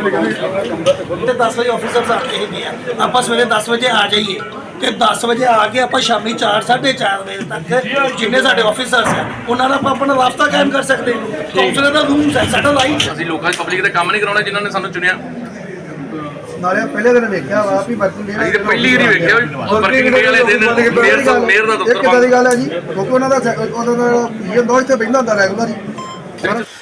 ਤੇ 10 ਵਜੇ ਆਫੀਸਰਸ ਆਉਂਦੇ ਹੈਗੇ ਆ ਆਪਾਂ ਸਵੇਰੇ 10 ਵਜੇ ਆ ਜਾਈਏ ਤੇ 10 ਵਜੇ ਆ ਕੇ ਆਪਾਂ ਸ਼ਾਮੀ 4 4:30 ਵਜੇ ਤੱਕ ਜਿੰਨੇ ਸਾਡੇ ਆਫੀਸਰਸ ਆ ਉਹਨਾਂ ਨਾਲ ਆਪਾਂ ਆਪਣਾ ਰਾਬਤਾ ਕਾਇਮ ਕਰ ਸਕਦੇ ਹਾਂ ਕਾਉਂਸਲਰ ਦਾ ਰੂਮ ਹੈ ਸਾਡਾ ਰਾਈਟ ਅਸੀਂ ਲੋਕਾਂ 'ਚ ਪਬਲਿਕ ਦਾ ਕੰਮ ਨਹੀਂ ਕਰਾਉਣਾ ਜਿਨ੍ਹਾਂ ਨੇ ਸਾਨੂੰ ਚੁਣਿਆ ਨਾਲੇ ਪਹਿਲੇ ਦਿਨ ਵੇਖਿਆ ਵਾ ਵੀ ਵਰਕਿੰਗ ਡੇ ਅਸੀਂ ਪਹਿਲੀ ਵਾਰੀ ਵੇਖਿਆ ਵੀ working day ਵਾਲੇ ਦਿਨ ਮੇਅਰ ਸਾਹਿਬ- ਦਾ ਦਫ਼ਤਰ ਇੱਕ ਕਿੱਦਾਂ ਦੀ ਗੱਲ ਹੈ ਜੀ ਕਿਉਂਕਿ ਉਹਨਾਂ ਦਾ ਉਹਨਾਂ ਦਾ ਪੀਐਮ ਦੋ ਇੱਥੇ ਬੈਠਦਾ ਹੁੰਦਾ ਰੈਗੂਲਰ ਹੀ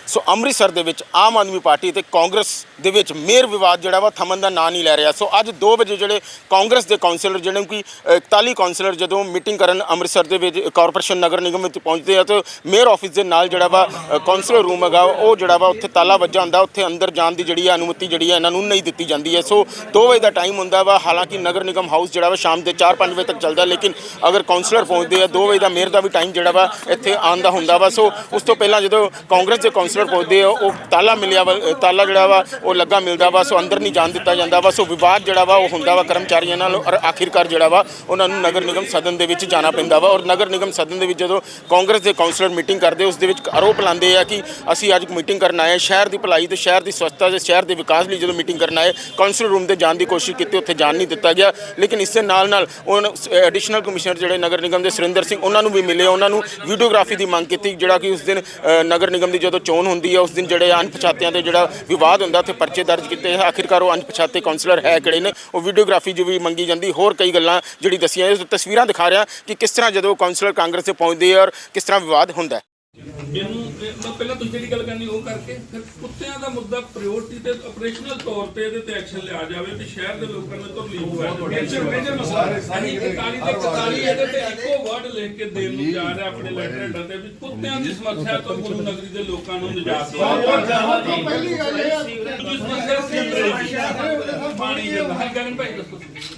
ਸੋ ਅੰਮ੍ਰਿਤਸਰ ਦੇ ਵਿੱਚ ਆਮ ਆਦਮੀ ਪਾਰਟੀ ਤੇ ਕਾਂਗਰਸ ਦੇ ਵਿੱਚ ਮੇਅਰ ਵਿਵਾਦ ਜਿਹੜਾ ਵਾ ਥਮਨ ਦਾ ਨਾਂ ਨਹੀਂ ਲੈ ਰਿਹਾ। ਸੋ ਅੱਜ 2 ਵਜੇ ਜਿਹੜੇ ਕਾਂਗਰਸ ਦੇ ਕਾਉਂਸਲਰ ਜਿਹੜੇ ਕਿ 41 ਕਾਉਂਸਲਰ ਜਦੋਂ ਮੀਟਿੰਗ ਕਰਨ ਅੰਮ੍ਰਿਤਸਰ ਦੇ ਵਿੱਚ ਕਾਰਪੋਰੇਸ਼ਨ ਨਗਰ ਨਿਗਮ ਵਿੱਚ ਪਹੁੰਚਦੇ ਆ ਤੇ ਮੇਅਰ ਆਫਿਸ ਦੇ ਨਾਲ ਜਿਹੜਾ ਵਾ ਕਾਉਂਸਲਰ ਰੂਮ ਹੈਗਾ, ਉਹ ਜਿਹੜਾ ਵਾ ਉੱਥੇ ਤਾਲਾ ਵੱਜਾ ਹੁੰਦਾ, ਉੱਥੇ ਅੰਦਰ ਜਾਣ ਦੀ ਜਿਹੜੀ ਹੈ ਅਨੁਮਤੀ ਜਿਹੜੀ ਹੈ ਇਹਨਾਂ ਨੂੰ ਨਹੀਂ ਦਿੱਤੀ ਜਾਂਦੀ ਹੈ। ਸੋ 2 ਵਜੇ ਦਾ ਟਾਈਮ ਹੁੰਦਾ ਵਾ, ਹਾਲਾਂਕਿ ਨਗਰ ਨਿਗਮ ਹਾਊਸ ਜਿਹੜਾ ਵਾ ਸ਼ਾਮ ਦੇ 4-5 ਵਜੇ ਤੱਕ ਚੱਲਦਾ, ਲੇਕਿਨ ਅਗਰ ਕਾਉਂਸਲਰ ਪਹੁੰਚਦੇ ਆ 2 ਵਜੇ ਦਾ ਮੇਅਰ ਦਾ ਵੀ ਟਾਈਮ ਜਿਹੜਾ ਵਾ ਇੱਥੇ ਆਉਣ ਦਾ ਹੁੰਦਾ ਵਾ। ਸੋ ਉਸ ਤੋਂ ਪਹਿਲਾਂ ਜਦੋਂ ਕਾਂਗਰਸ ਕਾਂਗਰਸ ਦੇ ਕਾਉਂਸਲਰ ਪਹੁੰਚਦੇ ਆ, ਉਹ ਤਾਲਾ ਮਿਲਿਆ ਵਾ ਤਾਲਾ ਜਿਹੜਾ ਵਾ, ਉਹ ਲੱਗਾ ਮਿਲਦਾ ਵਾ, ਸੋ ਅੰਦਰ ਨਹੀਂ ਜਾਣ ਦਿੱਤਾ ਜਾਂਦਾ ਵਾ, ਸੋ ਵਿਵਾਦ ਜਿਹੜਾ ਵਾ, ਉਹ ਹੁੰਦਾ ਵਾ, ਕਰਮਚਾਰੀਆਂ ਨਾਲ, ਔਰ ਆਖਿਰਕਾਰ ਜਿਹੜਾ ਵਾ, ਉਹਨਾਂ ਨੂੰ ਨਗਰ ਨਿਗਮ ਸਦਨ ਦੇ ਵਿੱਚ ਜਾਣਾ ਪੈਂਦਾ ਵਾ, ਔਰ ਨਗਰ ਨਿਗਮ ਸਦਨ ਦੇ ਵਿੱਚ ਜਦੋਂ ਕਾਂਗਰਸ ਦੇ ਕਾਉਂਸਲਰ ਮੀਟਿੰਗ ਕਰਦੇ, ਉਸ ਦੇ ਵਿੱਚ ਆਰੋਪ ਲਾਉਂਦੇ ਆ ਕਿ ਅਸੀਂ ਅੱਜ ਮੀਟਿੰਗ ਕਰਨ ਆਏ ਸ਼ਹਿਰ ਦੀ ਭਲਾਈ ਤੇ ਸ਼ਹਿਰ ਦੀ ਸਵੱਛਤਾ ਤੇ ਸ਼ਹਿਰ ਦੇ ਵਿਕਾਸ ਲਈ ਜਦੋਂ ਮੀਟਿੰਗ ਕਰਨ ਆਏ ਕਾਉਂਸਲਰ ਰੂਮ ਤੇ ਜਾਣ ਦੀ ਕੋਸ਼ਿਸ਼ ਕੀਤੀ, ਉੱਥੇ ਜਾਣ ਨਹੀਂ ਦਿੱਤਾ ਗਿਆ, ਲੇਕਿਨ ਇਸ ਦੇ ਨਾਲ ਨਾਲ ਉਹ ਐਡੀਸ਼ਨਲ ਕਮਿਸ਼ਨਰ ਜਿਹੜੇ ਨਗਰ ਨਿਗਮ ਦੇ ਸੁਰਿੰਦਰ ਸਿੰਘ, ਉਹਨਾਂ ਨੂੰ ਵੀ ਮਿਲੇ, ਉਹਨਾਂ ਨੂੰ ਵੀਡੀਓਗ੍ਰਾਫੀ ਦੀ ਮੰਗ ਕੀਤੀ, ਜਿਹੜਾ ਕਿ ਉਸ ਦਿਨ ਨਗਰ ਨਿਗਮ ਦੀ ਜਦੋਂ ਚੋਣ ਹੁੰਦੀ ਹੈ, ਉਸ ਦਿਨ ਜਿਹੜੇ ਅਣਪਛਾਤਿਆਂ ਦੇ ਜਿਹੜਾ ਵਿਵਾਦ ਹੁੰਦਾ, ਉੱਥੇ ਪਰਚੇ ਦਰਜ ਕੀਤੇ ਆਖਿਰਕਾਰ ਉਹ ਅਣਪਛਾਤੇ ਕਾਉਂਸਲਰ ਹੈ ਕਿਹੜੇ ਨੇ? ਉਹ ਵੀਡੀਓਗ੍ਰਾਫੀ ਜੋ ਵੀ ਮੰਗੀ ਜਾਂਦੀ। ਹੋਰ ਕਈ ਗੱਲਾਂ ਜਿਹੜੀ ਦੱਸੀਆਂ, ਇਹ ਤਸਵੀਰਾਂ ਦਿਖਾ ਰਿਹਾ ਕਿ ਕਿਸ ਤਰ੍ਹਾਂ ਜਦੋਂ ਕਾਉਂਸਲਰ ਕਾਂਗਰਸ 'ਤੇ ਪਹੁੰਚਦੇ ਆ ਔਰ ਕਿਸ ਤਰ੍ਹਾਂ ਵਿਵਾਦ ਹੁੰਦਾ ਮੈਨੂੰ ਮੈਂ ਪਹਿਲਾਂ ਤੁਸੀਂ ਜਿਹੜੀ ਗੱਲ ਕਰਨੀ ਉਹ ਕਰਕੇ ਫਿਰ ਕੁੱਤਿਆਂ ਦਾ ਮੁੱਦਾ ਪ੍ਰਾਇੋਰਟੀ ਤੇ ਆਪਰੇਸ਼ਨਲ ਤੌਰ ਤੇ ਇਹਦੇ ਤੇ ਐਕਸ਼ਨ ਲਿਆ ਜਾਵੇ ਤੇ ਸ਼ਹਿਰ ਦੇ ਲੋਕਾਂ ਨੂੰ ਤੋਂ ਰਿਲੀਫ ਹੋਵੇ ਮੇਜਰ ਮੇਜਰ ਮਸਲਾ ਅਸੀਂ 41 ਤੇ 41 ਇਹਦੇ ਤੇ ਇੱਕੋ ਵਰਡ ਲਿਖ ਕੇ ਦੇਣ ਨੂੰ ਜਾ ਰਹੇ ਆਪਣੇ ਲੈਟਰ ਹੈਡਰ ਤੇ ਵੀ ਕੁੱਤਿਆਂ ਦੀ ਸਮੱਸਿਆ ਤੋਂ ਗੁਰੂ ਨਗਰੀ ਦੇ ਲੋਕਾਂ ਨੂੰ ਨਿਜਾਤ ਦਿਵਾਓ ਪਹਿਲੀ ਗੱਲ ਇਹ ਸਮੱਸਿਆ ਸੀਵਰੇਜ ਪਾਣੀ ਦੇ ਹਾਂ ਗਗਨ ਭਾਈ ਦੱਸੋ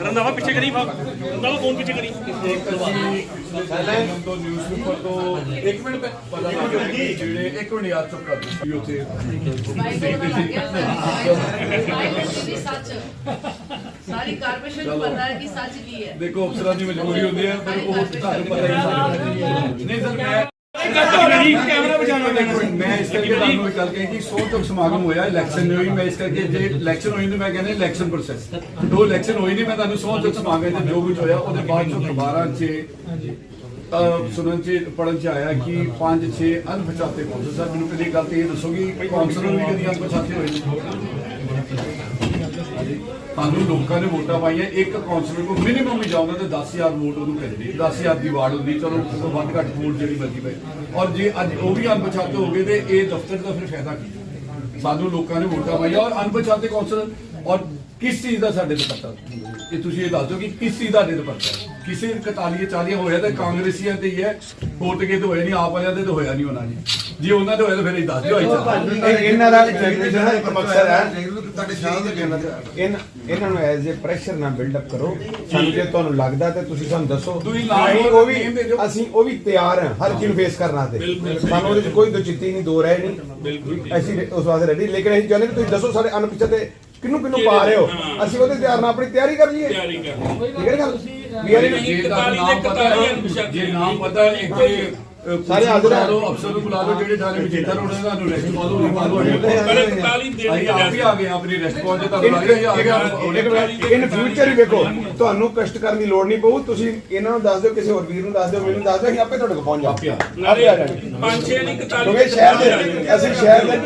ਰੰਦਾਵਾ ਪਿੱਛੇ ਕਰੀ ਬਾ ਰੰਦਾਵਾ ਫੋਨ ਪਿੱਛੇ ਕਰੀ ਤੋਂ ਨਿਊਜ਼ਪੇਪਰ ਤੋਂ ਇੱਕ ਮਿੰਟ ਪਤਾ ਲੱਗ ਗਿਆ ਜਿਹੜੇ ਇੱਕ ਮਿੰਟ ਯਾਦ ਚੁੱਪ ਕਰ ਦਿਓ ਉੱਥੇ ਸਾਰੀ ਕਾਰਪੋਰੇਸ਼ਨ ਨੂੰ ਪਤਾ ਹੈ ਕਿ ਸੱਚ ਕੀ ਹੈ ਦੇਖੋ ਅਫਸਰਾਂ ਦੀ ਮਜਬੂਰੀ ਹੁੰਦੀ ਹੈ ਪਰ ਉਹ ਤੁਹਾਨੂੰ ਪਤਾ ਹੀ ਨਹੀਂ ਨਹੀਂ ਸਰ ਮੈਂ ਕੈਮਰਾ ਬਚਾਉਣਾ ਦੇਖੋ ਮੈਂ ਇਸ ਕਰਕੇ ਤੁਹਾਨੂੰ ਇਹ ਗੱਲ ਕਹੀ ਕਿ ਸੌ ਤੱਕ ਸਮਾਗਮ ਹੋਇਆ ਇਲੈਕਸ਼ਨ ਨਹੀਂ ਹੋਈ ਮੈਂ ਇਸ ਕਰਕੇ ਜੇ ਇਲੈਕਸ਼ਨ ਹੋਈ ਤਾਂ ਮੈਂ ਕਹਿੰਦਾ ਇਲੈਕਸ਼ਨ ਪ੍ਰੋਸੈਸ ਦੋ ਇਲੈਕਸ਼ਨ ਹੋਈ ਨਹੀਂ ਮੈਂ ਤੁਹਾਨੂੰ ਸੌ ਤੱਕ ਸਮਾਗਮ ਤੇ ਜੋ ਕੁਝ ਹੋਇਆ ਉਹਦੇ ਬਾਅਦ ਚੋਂ ਅਖਬਾਰਾਂ 'ਚ ਸੁਣਨ ਚ ਪੜਨ ਚ ਆਇਆ ਕਿ 5 6 ਅਣਪਛਾਤੇ ਕੌਂਸਲਰ ਸਰ ਮੈਨੂੰ ਪਹਿਲੀ ਗੱਲ ਤੇ ਇਹ ਦੱਸੋ ਕਿ ਕੌਂਸਲਰ ਵੀ ਕਦੀ ਅਣਪਛਾਤੇ ਹੋਏ ਨੇ? ਤੁਹਾਨੂੰ ਲੋਕਾਂ ਨੇ ਵੋਟਾਂ ਪਾਈਆਂ, ਇੱਕ ਕੌਂਸਲਰ ਕੋ ਮਿਨੀਮਮ ਵੀ ਜਾਉਂਦਾ ਤੇ 10000 ਵੋਟ ਉਹਨੂੰ ਪੈਂਦੀ 10000 ਦੀ ਵਾਰਡ ਹੁੰਦੀ, ਚਲੋ ਉਸ ਤੋਂ ਵੱਧ ਘੱਟ ਵੋਟ ਜਿਹੜੀ ਮਰਜ਼ੀ ਪਏ। ਔਰ ਜੇ ਅੱਜ ਉਹ ਵੀ ਅਣਪਛਾਤੇ ਹੋ ਗਏ ਤੇ ਇਹ ਦਫ਼ਤਰ ਦਾ ਫਿਰ ਫਾਇਦਾ ਕੀ? ਸਾਨੂੰ ਲੋਕਾਂ ਨੇ ਵੋਟਾਂ ਪਾਈਆਂ ਔਰ ਅਣਪਛਾਤੇ ਕੌਂਸਲਰ ਔਰ ਕਿਸ ਚੀਜ਼ ਦਾ ਸਾਡੇ ਤੇ ਪਤਾ ਇਹ ਤੁਸੀਂ ਇਹ ਦੱਸ ਦਿਓ ਕਿ ਕਿਸ ਚੀਜ਼ ਦਾ ਸਾਡੇ ਤੇ ਪਤਾ ਹੈ। ਕਿਸੇ 41 40 ਹੋਇਆ ਤਾਂ ਕਾਂਗਰਸੀਆਂ ਤੇ ਹੀ ਹੈ ਵੋਟ ਕੇ ਤੇ ਹੋਇਆ ਨਹੀਂ ਆਪ ਵਾਲਿਆਂ ਤੇ ਤਾਂ ਹੋਇਆ ਨਹੀਂ ਉਹਨਾਂ ਨੇ। ਜੇ ਉਹਨਾਂ ਤੇ ਹੋਇਆ ਤਾਂ ਫਿਰ ਇਹ ਦੱਸ ਦਿਓ ਇਹਨਾਂ ਦਾ ਇੱਕ ਮਕਸਦ ਹੈ। ਇਨ ਇਹਨਾਂ ਨੂੰ ਐਜ਼ ਅ ਪ੍ਰੈਸ਼ਰ ਨਾ ਬਿਲਡ ਅਪ ਕਰੋ। ਸਾਨੂੰ ਜੇ ਤੁਹਾਨੂੰ ਲੱਗਦਾ ਤੇ ਤੁਸੀਂ ਸਾਨੂੰ ਦੱਸੋ। ਤੁਸੀਂ ਅਸੀਂ ਉਹ ਵੀ। ਅਸੀਂ ਉਹ ਤਿਆਰ ਹਾਂ ਹਰ ਚੀਜ਼ ਨੂੰ ਫੇਸ ਕਰਨਾ ਤੇ ਸਾਨੂੰ ਉਹਦੇ ਵਿੱਚ ਕੋਈ ਦੁਚਿੱਤੀ ਨਹੀਂ ਦੋ ਰਹਿ ਨਹੀਂ। ਅਸੀਂ ਉਸ ਵਾਸਤੇ ਰੈਡੀ ਲੇਕਿਨ ਅਸੀਂ ਚਾਹੁੰਦੇ ਕਿ ਤੁਸੀਂ ਦੱਸੋ ਸਾਡੇ ਅਨਪਛਾਤੇ ਕਿੰਨੂੰ ਕਿੰਨੂੰ ਪਾ ਰਹੇ ਹੋ? ਅਸੀਂ ਉਹਦੇ ਤਿਆਰ ਨਾਲ ਆਪਣੀ ਤਿਆਰੀ ਕਰ ਲਈਏ। ਤਿਆਰੀ ਕਰ ਠੀਕ ਹੈ ਗੱਲ ਵੀ ਆਰ ਨਹੀਂ, ਜੇ ਤੁਹਾਨੂੰ ਨਾਮ ਪਤਾ ਹੈ ਜੇ ਨਾਮ ਪਤਾ ਹੈ ਇੱਥੇ ਅਹ, ਸਾਰੇ ਹਾਜ਼ਰ ਹੈ। ਬੁਲਾ ਲਓ, ਅਫਸਰ ਨੂੰ ਬੁਲਾ ਲਓ ਜਿਹੜੇ ਥਾਣੇ ਵਿਜੇਤਾ ਰੋਡ ਹੈ ਤੁਹਾਨੂੰ ਰੈਸਟ ਪਾ ਦਿਓ ਨਹੀਂ ਪਾ ਦਿਓ ਪਹਿਲੇ 41 ਦਿਨ ਅਸੀਂ ਆਪ ਹੀ ਆ ਗਏ ਹਾਂ, ਆਪਣੀ ਰੈਸਟ ਪਹੁੰਚੇ ਤੁਹਾਨੂੰ ਲੱਗ ਰਿਹਾ ਆ ਗਿਆ ਇਨ ਫਿਊਚਰ ਹੀ ਵੇਖੋ ਤੁਹਾਨੂੰ ਕਸ਼ਟ ਕਰਨ ਦੀ ਲੋੜ ਨਹੀਂ ਪਊ। ਤੁਸੀਂ ਇਹਨਾਂ ਨੂੰ ਦੱਸ ਦਿਓ ਕਿਸੇ ਹੋਰ ਵੀਰ ਨੂੰ ਦੱਸ ਦਿਓ ਮੈਨੂੰ ਦੱਸ ਦਿਓ ਅਸੀਂ ਆਪੇ ਤੁਹਾਡੇ ਕੋਲ ਪਹੁੰਚ ਜਾਵਾਂਗੇ। ਆਪੇ ਆ ਜਾਣਗੇ। ਪੰਜ ਛੇ ਨਹੀਂ 41 ਕਿਉਂਕਿ ਸ਼ਹਿਰ ਦੇ ਅਸੀਂ ਸ਼ਹਿਰ ਦੇ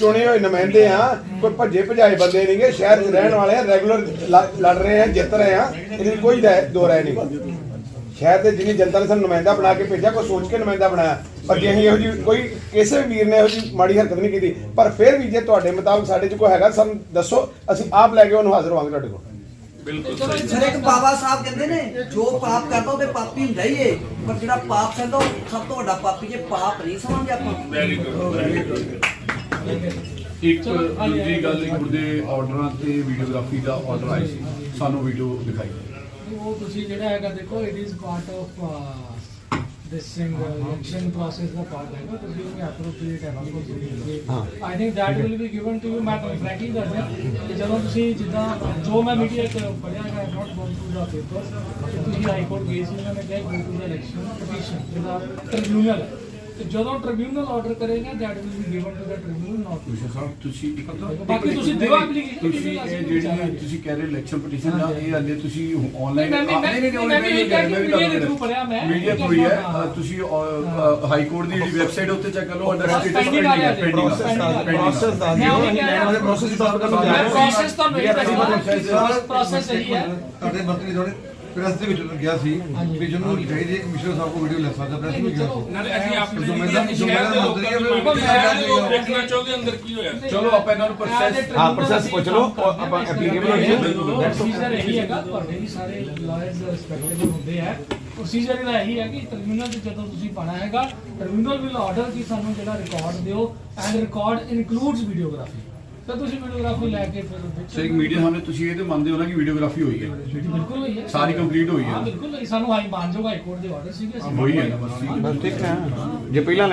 ਚੁਣੇ ਹੋਏ ਨੁਮਾਇੰਦੇ ਆ। ਕੋਈ ਭੱਜੇ ਭਜਾਏ ਬੰਦੇ ਨਹੀਂਗੇ ਸ਼ਹਿਰ 'ਚ ਰਹਿਣ ਵਾਲੇ ਆ ਰੈਗੂਲਰ ਲੜ ਰਹੇ ਆ ਜਿੱਤ ਰਹੇ ਆ ਇਹਦੀ ਕੋਈ ਦੋ ਰਾਏ ਨਹੀਂ ਸ਼ਹਿਰ ਦੇ ਜਿੰਨੀ ਜਨਤਾ ਨੇ ਸਾਨੂੰ ਨੁਮਾਇੰਦਾ ਬਣਾ ਕੇ ਭੇਜਿਆ ਕੋਈ ਸੋਚ ਕੇ ਨੁਮਾਇੰਦਾ ਬਣਾਇਆ। ਪਰ ਜੇ ਅਸੀਂ ਇਹੋ ਜੀ ਕੋਈ ਕਿਸੇ ਵੀ ਵੀਰ ਨੇ ਇਹੋ ਜੀ ਮਾੜੀ ਹਰਕਤ ਨਹੀਂ ਕੀਤੀ। ਪਰ ਫਿਰ ਵੀ ਜੇ ਤੁਹਾਡੇ ਮੁਤਾਬਕ ਸਾਡੇ 'ਚ ਕੋਈ ਹੈਗਾ ਸਾਨੂੰ ਦੱਸੋ ਅਸੀਂ ਆਪ ਲੈ ਕੇ ਉਹਨੂੰ ਹਾਜ਼ਰ ਹੋਵਾਂਗੇ ਤੁਹਾਡੇ ਕੋਲ। ਸਰ ਇੱਕ ਬਾਬਾ ਸਾਹਿਬ ਕਹਿੰਦੇ ਨੇ ਜੋ ਪਾਪ ਕਰਦਾ ਉਹਦੇ ਪਾਪੀ ਹੁੰਦਾ ਹੀ ਏ। ਪਰ ਜਿਹੜਾ ਪਾਪ ਕਰਦਾ ਉਹ ਸਭ ਤੋਂ ਵੱਡਾ ਪਾਪੀ ਜੇ ਪਾਪ ਨਹੀਂ ਸਮਝਦੇ ਆਪਾਂ। ਵੈਰੀ ਗੁੱਡ ਵੈਰੀ ਗੁੱਡ ਇੱਕ ਦੂਜੀ ਗੱਲ ਉਹਦੇ ਆਰਡਰਾਂ ਤੇ ਵੀਡੀਓਗ੍ਰਾਫੀ ਦਾ ਆਰਡਰ ਆਇਆ ਸੀ। ਸਾਨੂੰ ਵੀਡੀਓ ਦਿਖਾਈ। ਉਹ ਤੁਸੀਂ ਜਿਹੜਾ ਹੈਗਾ ਦੇਖੋ it is part of this thing uh, election process ਦਾ part ਹੈਗਾ। ਤੁਸੀਂ ਉਹਨੂੰ appropriate application I think that will be given to you ਮੈਂ ਤੁਹਾਨੂੰ frankly ਦੱਸਦਾ ਕਿ ਜਦੋਂ ਤੁਸੀਂ ਜਿੱਦਾਂ ਜੋ ਮੈਂ ਮੀਡੀਆ ਚ ਪੜਿਆ ਹੈ not gone through the papers ਕਿ ਤੁਸੀਂ ਹਾਈ ਕੋਰਟ ਗਏ ਸੀ ਉਹਨਾਂ ਨੇ ਕਿਹਾ go to the election petition. ਜਿਹਦਾ ਟ੍ਰਿਬਿਊਨਲ ਤੇ ਜਦੋਂ ਟ੍ਰਿਬਿਊਨਲ ਆਰਡਰ ਕਰੇਗਾ will be given to the tribunal not to ਤੁਸੀਂ ਸਾਹਿਬ ਤੁਸੀਂ ਇੱਕ ਬਾਕੀ ਤੁਸੀਂ ਦਿਓ application, ਤੁਸੀਂ ਇਹ ਜਿਹੜੀ ਤੁਸੀਂ ਕਹਿ ਰਹੇ ਇਲੈਕਸ਼ਨ ਪਟੀਸ਼ਨ ਦਾ ਇਹ ਹਾਲੇ ਤੁਸੀਂ ਆਨਲਾਈਨ ਮੈਂ ਵੀ- ਮੈਂ- ਮੈਂ ਵੀ ਇਹ ਕਹਿ ਕੇ media ਦੇ through ਪੜ੍ਹਿਆ ਮੈਂ। ਮੀਡੀਆ ਥਰੂ ਹੀ ਹੈ। ਤੁਸੀਂ ਹਾਈ ਕੋਰਟ ਦੀ ਜਿਹੜੀ ਵੈਬਸਾਈਟ ਉੱਤੇ ਚੈੱਕ ਕਰ ਲਓ ਅੰਡਰ ਪੈਂਡਿੰਗ ਰਿਹਾ। ਪ੍ਰੋਸੈਸ ਦੱਸ ਮੈਂ ਪ੍ਰੋਸੈਸ ਦੱਸ ਕਰਨ ਜਾ ਮੈਂ ਰਿਹਾ process ਤੁਹਾਨੂੰ ਇਹ ਦੱਸਣਾ process- process ਇਹੀ ਹੈ। ਤੁਹਾਡੇ ਮੰਤਰੀ ਥੋੜੇ ਪ੍ਰੈਸ ਦੇ ਵਿੱਚ ਗਿਆ ਸੀ ਵੀ ਜਿਹਨੂੰ ਚਾਹੀਦੀ ਹੈ ਕਮਿਸ਼ਨਰ ਸਾਹਿਬ ਕੋ ਵੀਡੀਓ ਲੈ ਸਕਦਾ ਪ੍ਰੈਸ ਨੂੰ ਗਿਆ ਸੀ। ਨਾਲੇ ਅਸੀਂ ਆਪਣੇ ਜ਼ਿੰਮੇਦਾਰ- ਸ਼ਹਿਰ ਜ਼ਿੰਮੇਦਾਰ ਦੇ ਮੰਤਰੀ ਹੈ, ਲੋਕ ਦੇਖਣਾ ਚਾਹੁੰਦੇ ਅੰਦਰ ਕੀ ਹੋਇਆ? ਚਲੋ ਆਪਾਂ ਇਹਨਾਂ ਨੂੰ process- ਹਾਂ ਪ੍ਰੋਸੈਸ ਪੁੱਛ ਲਓ ਆਪਾਂ ਐਪਲੀਕੇਬਲ ਹੋਈ ਪ੍ਰੋਸੀਜਰ ਇਹੀ ਹੈਗਾ ਤੁਹਾਡੇ ਵੀ ਸਾਰੇ ਲਾਇਰਸ ਰਿਸਪੈਕਟੇਬਲ ਹੁੰਦੇ ਆ। ਪ੍ਰੋਸੀਜਰ ਇਹਦਾ ਇਹੀ ਹੈ ਕਿ ਟਰਮੀਨਲ ਤੇ ਜਦੋਂ ਤੁਸੀਂ ਪਾਣਾ ਹੈਗਾ ਟਰਮੀਨਲ ਵਿਲ ਆਰਡਰ ਕਿ ਸਾਨੂੰ ਜਿਹੜਾ ਰਿਕਾਰਡ ਦਿਓ ਐਂਡ ਰਿਕਾਰਡ ਇਨਕਲੂਡਸ ਵੀਡੀਓਗ੍ਰਾਫੀ ਤਾਂ ਤੁਸੀਂ ਵੀਡੀਓਗ੍ਰਾਫੀ ਲੈ ਕੇ ਫਿਰ ਵਿੱਚ ਇੱਕ ਮੀਡੀਆ ਸਾਹਮਣੇ ਤੁਸੀਂ ਇਹ ਤੇ ਮੰਨਦੇ ਹੋ ਨਾ ਕਿ ਵੀਡੀਓਗ੍ਰਾਫੀ ਹੋਈ ਹੈ। ਬਿਲਕੁਲ ਹੋਈ ਹੈ। ਸਾਰੀ ਕੰਪਲੀਟ ਹੋਈ ਹਾਂ। ਹੈ ਬਿਲਕੁਲ ਹੋਈ। ਸਾਨੂੰ ਹਾਈ ਮਾਨਜੋਗ ਹਾਈ ਕੋਰਟ ਦੇ ਆਰਡਰ ਸੀਗੇ। ਅਸੀਂ ਹੋਈ ਹੈ ਨਾ ਬਸ ਠੀਕ ਹੈ। ਬਸ ਠੀਕ ਹੈ। ਜੇ ਪਹਿਲਾਂ